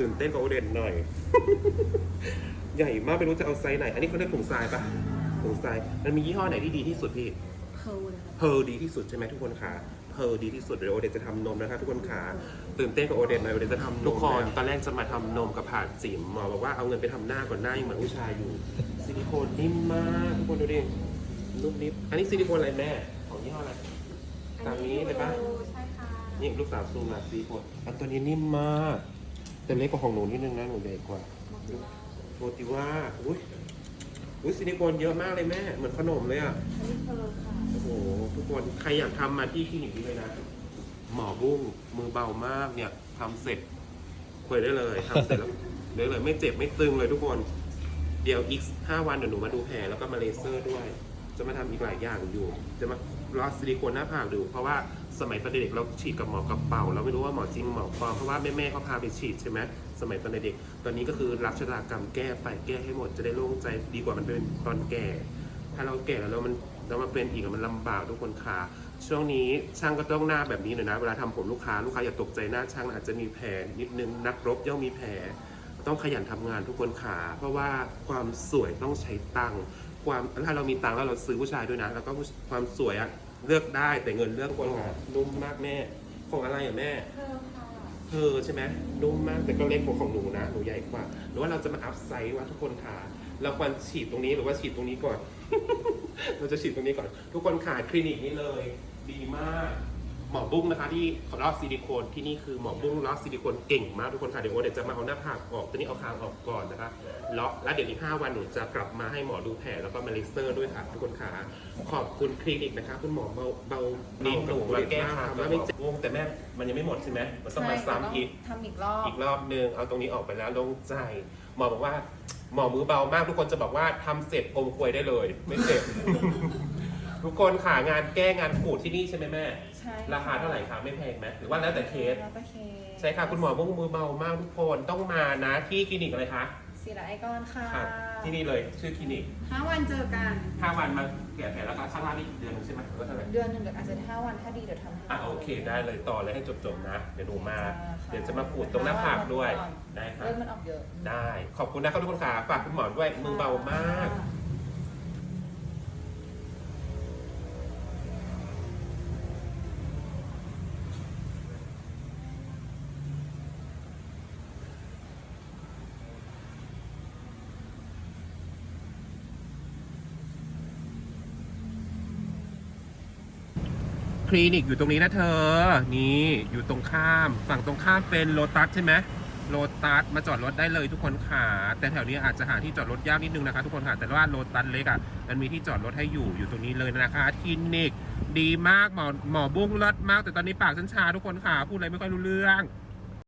ตื่นเต้นกับโอเดนหน่อย ใหญ่มากไม่รู้จะเอาไซส์ไหน อันนี้เขาเรียกถุงทรายปะถุงทรายมันมียี่ห้อไหนที่ดีที่สุดพี่เคิลนะคะเพร์ลดีที่สุดใช่ไหมทุกคนขาเพร์ลดีที่สุดเดี๋ยวโอเดนจะทำนมนะครับทุกคนขาตื่นเต้นกับโอเดนหน่อยโอเดนจะทำทุกคนตอนแรกจะมาทำนมกับผ่านจิ๋มหมอบอกว่าเอาเงินไปทำหน้าก่อนหน้ายังเหมือนผู้ชายอยู่ ซิลิโคนนิ่มมากทุกคนดูดินุ่มนิดอันนี้ซิลิโคนอะไรแม่ ของยี่ห้ออะไรตามนี้เลยปะใช่ค่ะ นี่ลูกสาวซูมมาซิลิโคนอันตัวนี้นิ่มมาก แต่เล็กกว่าของหนูนิดนึงนะหนูเล็กกว่าโมติว่าอุ้ยอุ้ยซิลิโคนเยอะมากเลยแม่ เหมือนขนมเลยอะโอ้โหทุกคนใครอยากทำมาที่คลินิกนี้เลยนะ หมอบุ้งมือเบามากเนี่ยทำเสร็จคุยได้เลยทำเสร็จแล้วได้เลยไม่เจ็บไม่ตึงเลยทุกคน เดี๋ยวอีกห้าวันเดี๋ยวหนูมาดูแผลแล้วก็มาเลเซอร์ด้วย จะมาทำอีกหลายอย่างอยู่ จะมาลอสซิลิโคนหน้าผากดู เพราะว่าสมัยตอนเด็กเราฉีดกับหมอกระเป๋า เราไม่รู้ว่าหมอจริงหมอปลอมเพราะว่าแม่ๆเขาพาไปฉีดใช่ไหมสมัยตอนเด็กตอนนี้ก็คือรับชะตากรรมแก้ไปแก้ให้หมดจะได้โล่งใจดีกว่ามันเป็นตอนแก่ ถ้าเราแก่แล้วมันเรามาเป็นอีกอะมันลำบากทุกคนค่ะ ช่วงนี้ช่างก็ต้องหน้าแบบนี้หน่อยนะเวลาทำผมลูกค้าลูกค้าอย่าตกใจหน้าช่างอาจจะมีแผลนิดนึงนักรบย่อมมีแผลต้องขยันทำงานทุกคนขาเพราะว่าความสวยต้องใช้ตังค์ ความถ้าเรามีตังค์แล้วเราซื้อผู้ชายด้วยนะ แล้วก็ความสวยอะเลือกได้แต่เงินเลือกคนค่ะนุ่มมากแม่ ของอะไรอะแม่เคิลค่ะ เธอใช่ไหมนุ่มมากแต่ก็เล็กกว่าของหนูนะหนูใหญ่กว่า หรือว่าเราจะมาอัพไซส์ว่าทุกคนขาเราควรฉีดตรงนี้หรือว่าฉีดตรงนี้ก่อน เราจะฉีดตรงนี้ก่อน ทุกคนขาคลินิกนี้เลย ดีมาก หมอบุ้งนะคะที่ลอกซิลิโคนที่นี่คือหมอบุ้งลอกซิลิโคนเก่งมากทุกคนค่ะเดี๋ยวโอเดี๋ยวจะมาเอาหน้าผากออกตัวนี้เอาคางออกก่อนนะคะลาะแล้วเดี๋ยวอีก5วันหนูจะกลับมาให้หมอดูแผลแล้วก็มาเลเซอร์ด้วยค่ะทุกคนค่ะขอบคุณคลินิกนะคะ คุณหมอเบาเบาดีหนูมาแก้ค่ะว่าไม่เจ็บวงแต่แม่มันยังไม่หมดใช่ไหมมันต้องมาซ้ำอีกทำอีกรอบอีกรอบนึงเอาตรงนี้ออกไปแล้วโลงใจหมอบอกว่าหมอมือเบามากทุกคนจะบอกว่าทำเสร็จอมควยได้เลย ไม่เจ็บ ทุกคนค่ะงานแก้งานขูดที่นี่ใช่ไหมแม่ ใช่ราคาเท่าไหร่คะไม่แพงไหมหรือว่าแล้วแต่เคส แล้วแต่เคสใช่ค่ะคุณหมอมุ่งมือเบามากทุกคนต้องมานะที่คลินิกอะไรคะศิลาไอคอนค่ะค่ะที่นี่เลยชื่อคลินิกห้าวันเจอกัน ห้าวันมาแกะแผลแล้วก็ข้างล่างนี่อีกเดือนหนึงใช่ไหมหรือว่าเท่าไหร่ เดือนหนึ่งเดี๋ยวอาจจะห้าวันถ้าดีเดี๋ยวทำให้ อะโอเคได้เลยต่อเลยให้จบๆนะ เดี๋ยวหนูมาค่ะเดี๋ยวจะมาขูดตรงหน้าผากด้วย ได้ค่ะเลือดมันออกเยอะ ได้ ขอบคุณนะครับทุกคนค่ะฝากคุณหมอด้วยมือเบามาก ค คลินิกอยู่ตรงนี้นะเธอ นี่อยู่ตรงข้าม ฝั่งตรงข้ามเป็นโลตัสใช่ไหมโลตัสมาจอดรถได้เลยทุกคนค่ะ แต่แถวนี้อาจจะหาที่จอดรถยากนิดนึงนะคะ ทุกคนค่ะ แต่ว่าโลตัสเล็กอะ มันมีที่จอดรถให้อยู่อยู่ตรงนี้เลยนะคะคลินิก ดีมากหมอหมอบุ้งเลิศมาก แต่ตอนนี้ปากฉันชาทุกคนค่ะ พูดอะไรไม่ค่อยรู้เรื่อง